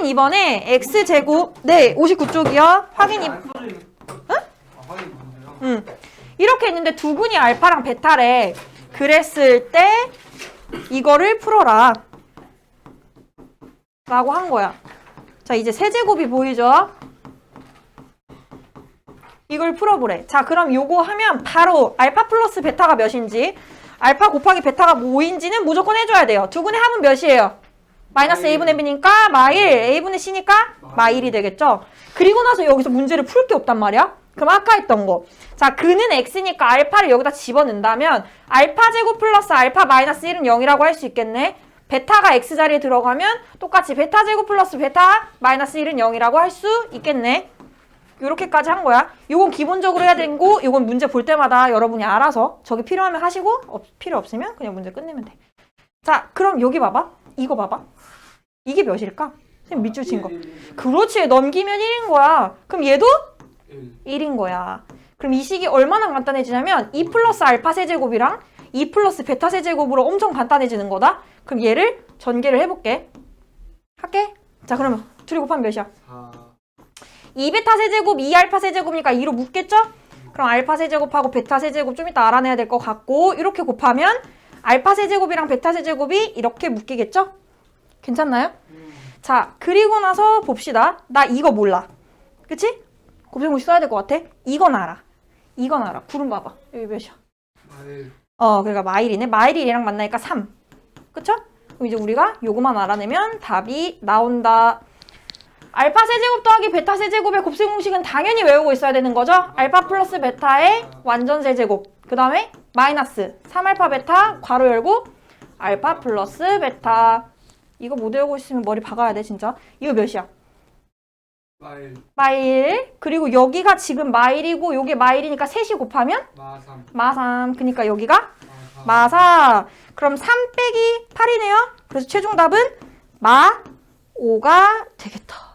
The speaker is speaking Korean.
확인 2번에 x제곱 네 59쪽이요. 확인 2 응? 이렇게 있는데 두근이 알파랑 베타래. 그랬을 때 이거를 풀어라. 라고 한 거야. 자, 이제 세제곱이 보이죠? 이걸 풀어보래. 자, 그럼 요거 하면 바로 알파 플러스 베타가 몇인지, 알파 곱하기 베타가 뭐인지는 무조건 해줘야 돼요. 두근의 합은 몇이에요? 마이너스 a분의 b니까 마일, a분의 c니까 마일이 되겠죠? 그리고 나서 여기서 문제를 풀 게 없단 말이야? 그럼 아까 했던 거. 자, 그는 x니까 알파를 여기다 집어넣는다면 알파 제곱 플러스 알파 마이너스 1은 0이라고 할 수 있겠네. 베타가 x 자리에 들어가면 똑같이 베타 제곱 플러스 베타 마이너스 1은 0이라고 할 수 있겠네. 요렇게까지 한 거야. 요건 기본적으로 해야 되는 거, 요건 문제 볼 때마다 여러분이 알아서 저기 필요하면 하시고 없, 필요 없으면 그냥 문제 끝내면 돼. 자, 그럼 여기 봐봐. 이거 봐봐. 이게 몇일까? 선생님 밑줄 친 거. 그렇지. 넘기면 1인 거야. 그럼 얘도 1인 거야. 그럼 이 식이 얼마나 간단해지냐면 2 플러스 알파 세제곱이랑 2 플러스 베타 세제곱으로 엄청 간단해지는 거다. 그럼 얘를 전개를 해볼게. 할게. 자 그러면 둘이 곱하면 몇이야? 4. 2베타 세제곱 2알파 세제곱이니까 2로 묶겠죠? 그럼 알파 세제곱하고 베타 세제곱 좀 이따 알아내야 될 것 같고 이렇게 곱하면 알파 세제곱이랑 베타 세제곱이 이렇게 묶이겠죠? 괜찮나요? 자 그리고 나서 봅시다. 나 이거 몰라. 그치? 곱셈공식 써야 될 것 같아? 이건 알아. 이건 알아. 구름 봐봐. 여기 몇이야? 마일. 어, 그러니까 마일이네. 마일이 얘랑 만나니까 3. 그쵸? 그럼 이제 우리가 요거만 알아내면 답이 나온다. 알파 세제곱 더하기 베타 세제곱의 곱셈 공식은 당연히 외우고 있어야 되는 거죠? 알파 플러스 베타의 완전 세제곱. 그 다음에 마이너스 3알파 베타 괄호 열고 알파 플러스 베타. 이거 못 외우고 있으면 머리 박아야 돼, 진짜. 이거 몇이야? 마일. 마일. 그리고 여기가 지금 마일이고 요게 마일이니까 셋이 곱하면 마삼. 마삼. 그러니까 여기가 마사. 그럼 3 빼기 8이네요. 그래서 최종 답은 마 5가 되겠다.